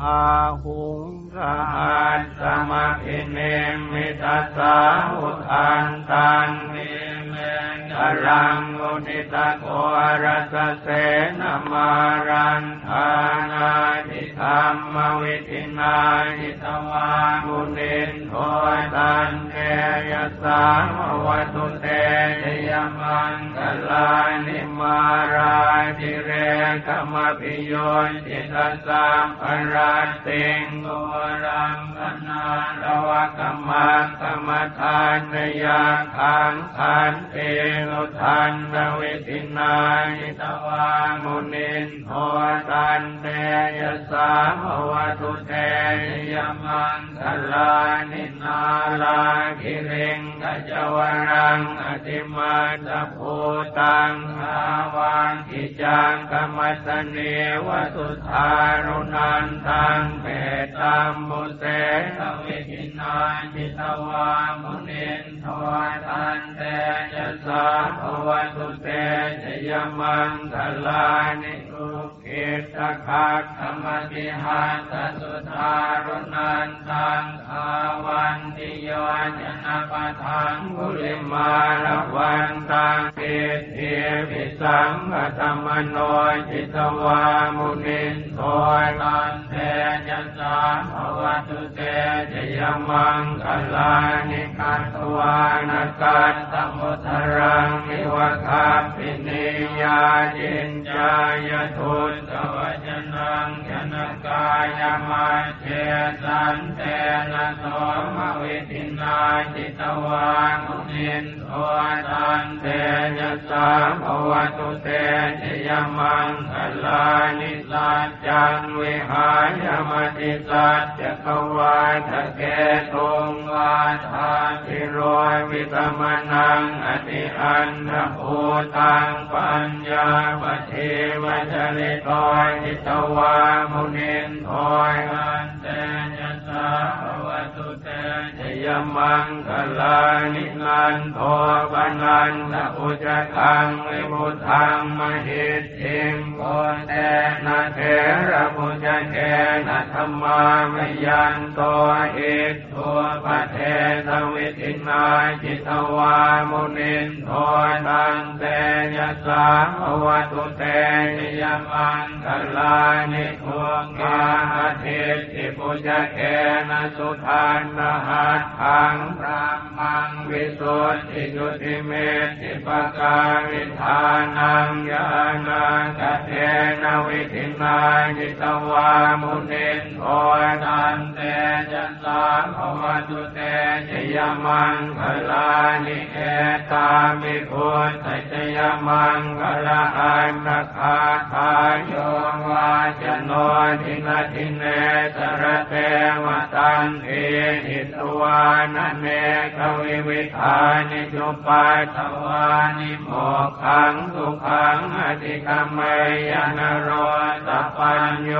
พาหุงสหัสสมะพิเนมิตัสสาหุทันตันนิเมกรังอุติตะโกรัสเสนมารันทานาทิธรรมวิธินาทิตวามุนินโทตันเกยสามวัตุเตยมังกลานิมาราธิเร กมปิโยจิตสัมปราติงโกรังคณาระวะกมังกรรมฐานยาขังขันเตนุทันนวิตินานิตวามุนินโทตันเตยสามวัตุเตยมังคลานินาลาคิเริงกัจวรังอติมาตภูตังหาวันกิจังกรรมสเนวสุธารุนันตังเปตัมมุเสสวิกินาจิตวามุนินทวตันเตยสาภวตุเตชยมังคลานิ ทุกิตคักขมติหัสสุธารุนันตังอาวันติยจนะปะทังบุริมาลวันตังเกเทวิสังฆธรรมโนจิตวามุนินโทตันเตยัสสาภวตุเตจยมังคลานิคัตวานาคัตตมุทรังนิวคาปินิยาจินจายทุตตวจนังชนกายมาเชสันเตนะโสมวิตินาจิตวามุนินโทตันเตยัสสาภวตุเตชยมังคลานิสัจจังวิหายมติสัจจกวาทะเกตุงวาทาทิโรยวิตมนังอติอันนภูตังปัญญาปเทวจริตอยจิตวามุนินทอยอันเตยัสสา ยมังคลานินันโทปนันตอุจคังวิมุทังมหิตถิงโกเตนะเทระพุจเกนะธรรมามยันโตอิตัวปะเทสวิตินาจิตวามุนินโทตันเตยะสาภวตุเตยมังคลานิโกกาทิติปุจเกนะสุทานนะหัตถังพระมังวิสุทธิจุติเมติปกาวิธานังยานังกเทนะวิธินาจิตวามุนินโทตันเตจัสสาภวตุเตชยมังคลานิเอตามิพุทธชยมังคลาอันนคาทายโยวาจโนทิานเนกวิวิธานิจุปาตวานิโมขังสุขังอธิกรรมยานโรตปัญโย